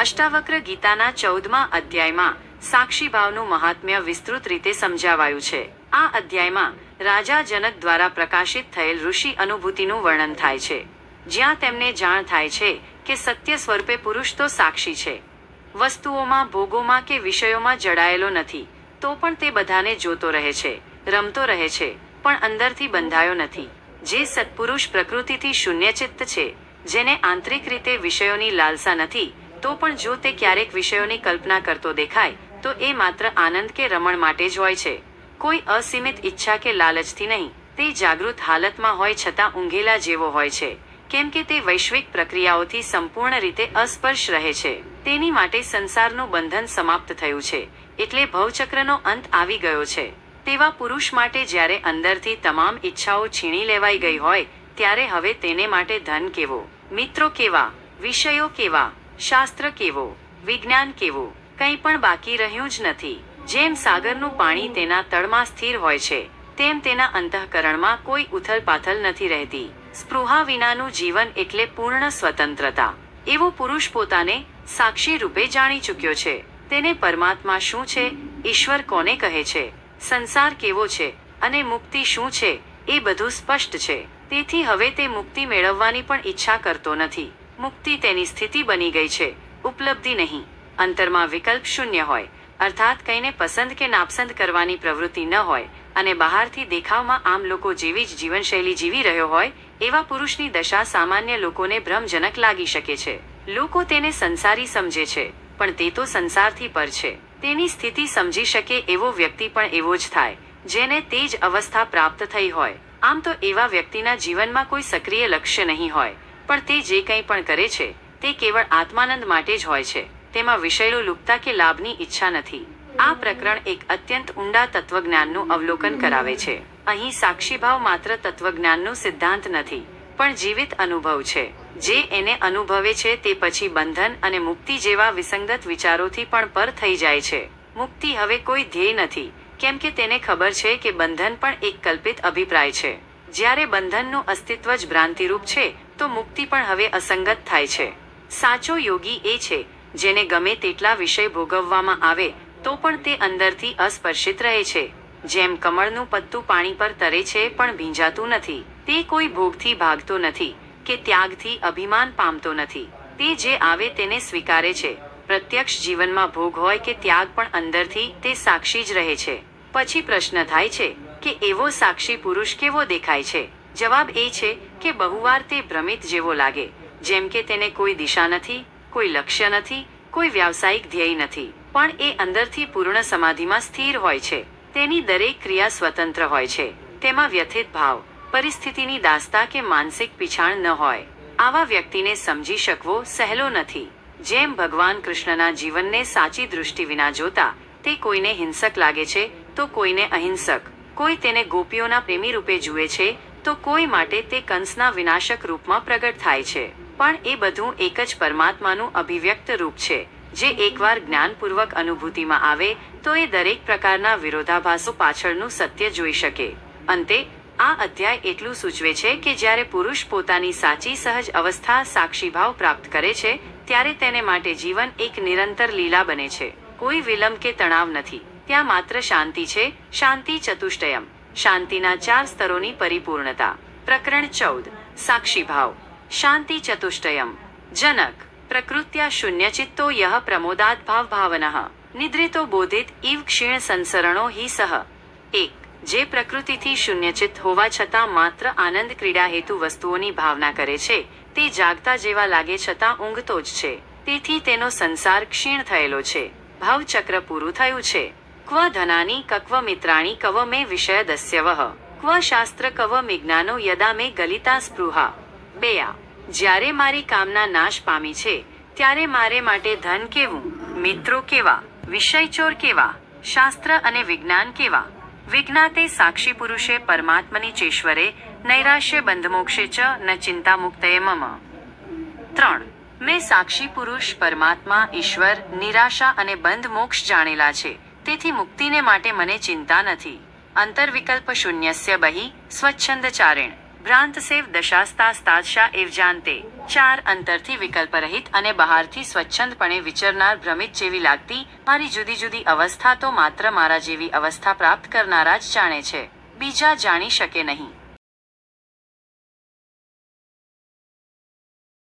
અષ્ટાવક્ર ગીતાના ચૌદમા અધ્યાયમાં સાક્ષી ભાવનું મહાત્મ્ય વિસ્તૃત રીતે સમજાવાયું છે. આ અધ્યાયમાં રાજા જનક દ્વારા પ્રકાશિત થયેલ ઋષિ અનુભૂતિનું વર્ણન થાય છે. જ્યાં તેમને જાણ થાય છે કે સત્ય સ્વરૂપે પુરુષ તો સાક્ષી છે. વસ્તુઓમાં, ભોગોમાં કે વિષયોમાં જડાયેલો નથી, તો પણ તે બધાને જોતો રહે છે, રમતો રહે છે, પણ અંદરથી બંધાયો નથી. જે સત્પુરુષ પ્રકૃતિથી શૂન્યચિત્ત છે, જેને આંતરિક રીતે વિષયોની લાલસા નથી તો પણ જો તે ક્યારેક વિષયોની કલ્પના કરતો દેખાય, તો એ માત્ર આનંદ કે રમણ માટે જ હોય છે. કોઈ અસીમિત ઈચ્છા કે લાલચથી નહીં, તે જાગૃત હાલતમાં હોય છતાં ઊંઘેલા જેવો હોય છે. કેમ કે તે વૈશ્વિક પ્રક્રિયાઓથી સંપૂર્ણ રીતે અસ્પર્શ રહે છે. તેની માટે સંસારનું બંધન સમાપ્ત થયું છે, એટલે ભવચક્રનો અંત આવી ગયો છે. તેવા પુરુષ માટે જ્યારે અંદરથી તમામ ઈચ્છાઓ છીણી લેવાઈ ગઈ હોય, ત્યારે હવે તેને માટે ધન કેવો, મિત્રો કેવા, વિષયો કેવા શાસ્ત્ર કેવો, વિજ્ઞાન કેવું, કંઈ પણ બાકી રહ્યું જ નથી. જેમ સાગરનું પાણી તેના તળમાં સ્થિર હોય છે, તેમ તેના અંતઃકરણમાં કોઈ ઉથલ પાથલ નથી રહેતી. સ્પૃહા વિનાનું જીવન એટલે પૂર્ણ સ્વતંત્રતા. એવો પુરુષ પોતાને સાક્ષી રૂપે જાણી ચૂક્યો છે. તેને પરમાત્મા શું છે, ઈશ્વર કોને કહે છે, સંસાર કેવો છે, અને મુક્તિ શું છે, એ બધું સ્પષ્ટ છે. તેથી હવે તે મુક્તિ મેળવવાની પણ ઈચ્છા કરતો નથી. મુક્તિ તેની સ્થિતિ બની ગઈ છે, ઉપલબ્ધિ નહીં. અંતરમાં વિકલ્પ શૂન્ય હોય, અર્થાત કંઈને પસંદ કે નાપસંદ કરવાની પ્રવૃત્તિ ન હોય, અને બહારથી દેખાવમાં આમ લોકો જેવી જ જીવનશૈલી જીવી રહ્યો હોય, એવા પુરુષની દશા સામાન્ય લોકોને ભ્રમજનક લાગી શકે છે. લોકો તેને સંસારી સમજે છે, પણ તે તો સંસારથી પર છે. તેની સ્થિતિ સમજી શકે એવો વ્યક્તિ પણ એવો જ થાય, જેને તે જ અવસ્થા પ્રાપ્ત થઈ હોય. આમ તો એવા વ્યક્તિના જીવનમાં કોઈ સક્રિય લક્ષ્ય નહીં હોય. પણ તે જે કંઈ પણ કરે છે, તે કેવળ આત્માનંદ માટે જ હોય છે. તેમાં વિષયો લુપ્તા કે લાભની ઈચ્છા નથી. આ પ્રકરણ એક અત્યંત ઊંડા તત્વજ્ઞાનનું અવલોકન કરાવે છે. અહીં સાક્ષીભાવ માત્ર તત્વજ્ઞાનનો સિદ્ધાંત નથી, પણ જીવિત અનુભવ છે. જે એને અનુભવે છે તે પછી બંધન અને મુક્તિ જેવા વિસંગત વિચારોથી પણ પર થઈ જાય છે. મુક્તિ હવે કોઈ ધ્યેય નથી, કેમ કે તેને ખબર છે કે બંધન પણ એક કલ્પિત અભિપ્રાય છે. જ્યારે બંધનનું અસ્તિત્વ જ ભ્રાંતિરૂપ છે તો મુક્તિ પણ હવે અસંગત થાય છે. સાચો યોગી એ છે, જેને ગમે તેટલા વિષય ભોગવવામાં આવે, તો પણ તે અંદરથી અસ્પર્શિત રહે છે. જેમ કમળનું પત્તું પાણી પર તરે છે, પણ ભીંજાતું નથી. તે કોઈ ભોગથી ભાગતો નથી, કે ત્યાગથી અભિમાન પામતો નથી. તે જે આવે તેને સ્વીકારે છે. પ્રત્યક્ષ જીવનમાં ભોગ હોય કે ત્યાગ પણ અંદરથી તે સાક્ષી જ રહે છે. પછી પ્રશ્ન થાય છે, કે એવો સાક્ષી પુરુષ કેવો દેખાય છે? જવાબ એ છે કે બહુવાર તે ભ્રમિત જેવો લાગે, જેમ કે તેને કોઈ દિશા નથી, કોઈ લક્ષ્ય નથી, કોઈ વ્યાવસાયિક ધ્યેય નથી. પણ એ અંદરથી પૂર્ણ સમાધિમાં સ્થિર હોય છે. તેની દરેક ક્રિયા સ્વતંત્ર હોય છે. તેમાં વ્યથિત ભાવ, પરિસ્થિતિની દાસ્તા કે માનસિક પીછાણ ન હોય. આવા વ્યક્તિને સમજી શકવો સહેલો નથી. જેમ ભગવાન કૃષ્ણના જીવનને સાચી દૃષ્ટિ વિના જોતા, તે કોઈને હિંસક લાગે છે, તો કોઈને અહિંસક. કોઈ તેને ગોપીઓના પ્રેમી રૂપે જુએ છે તો કોઈ માટે તે કંસના વિનાશક રૂપમાં પ્રગટ થાય છે. પણ એ બધું એક જ પરમાત્માનું અભિવ્યક્ત રૂપ છે. જે એકવાર જ્ઞાનપૂર્વક અનુભૂતિમાં આવે, તો એ દરેક પ્રકારના વિરોધાભાસો પાછળનું સત્ય જોઈ શકે. અંતે, આ અધ્યાય એટલું સૂચવે છે કે જ્યારે પુરુષ પોતાની સાચી સહજ અવસ્થા સાક્ષીભાવ પ્રાપ્ત કરે છે, ત્યારે તેને માટે જીવન એક નિરંતર લીલા બને છે. કોઈ વિલંબ કે તણાવ નથી. ત્યાં માત્ર શાંતિ છે, શાંતિ ચતુષ્ટયમ. શાંતિના ચાર સ્તરોની પરિપૂર્ણતા. પ્રકરણ ચૌદ. સાક્ષીભાવ. શાંતિ ચતુષ્ટયમ. જનક. પ્રકૃત્યા શૂન્યચિત્તો યહ પ્રમોદાત ભાવ ભાવન. નિદ્રિતો બોધિત ઇવ ક્ષીણ સંસરણો હિ સહ. એક. જે પ્રકૃતિથી શૂન્યચિત હોવા છતાં માત્ર આનંદ ક્રીડા હેતુ વસ્તુઓની ભાવના કરે છે, તે જાગતા જેવા લાગે છતાં ઊંઘતો જ છે. તેથી તેનો સંસાર ક્ષીણ થયેલો છે. ભાવચક્ર પૂરું થયું છે. ક્વ ધનાની કક્વ મિત્રાણી કવ મે વિષય દસ્યવહ ક્વ શાસ્ત્ર કવ મિજ્ઞાનો યદા મે ગલિતા સ્પૃહા બેયા જ્યારે મારી કામના નાશ પામી છે ત્યારે મારે માટે ધન કેવું મિત્રો કેવા વિષયચોર કેવા શાસ્ત્ર અને વિજ્ઞાન કેવા વિજ્ઞાતે સાક્ષી પુરુષે પરમાત્મની ચેશ્વરે નૈરાશ્ય બંધમોક્ષે ચ ન ચિંતા મુક્તયે મમ ત્રણ મેં સાક્ષી પુરુષ પરમાત્મા ઈશ્વર નિરાશા અને બંધ મોક્ષ જાણેલા છે તેથી મુક્તિને માટે મને ચિંતા નથી. અંતર્વિકલ્પ શૂન્યસ્ય બહી, સ્વચ્છંદ ચારેણ. ભ્રાંત સેવ દશાસ્તાસ્તાદશા એવ જાનતે. ચાર અંતરથી વિકલ્પરહિત અને બહારથી સ્વચ્છંદપણે વિચરનાર ભ્રમિત જેવી લાગતી, મારી જુદી જુદી અવસ્થા તો માત્ર મારા જેવી અવસ્થા પ્રાપ્ત કરનારા જ જાણે છે. બીજા જાણી શકે નહીં.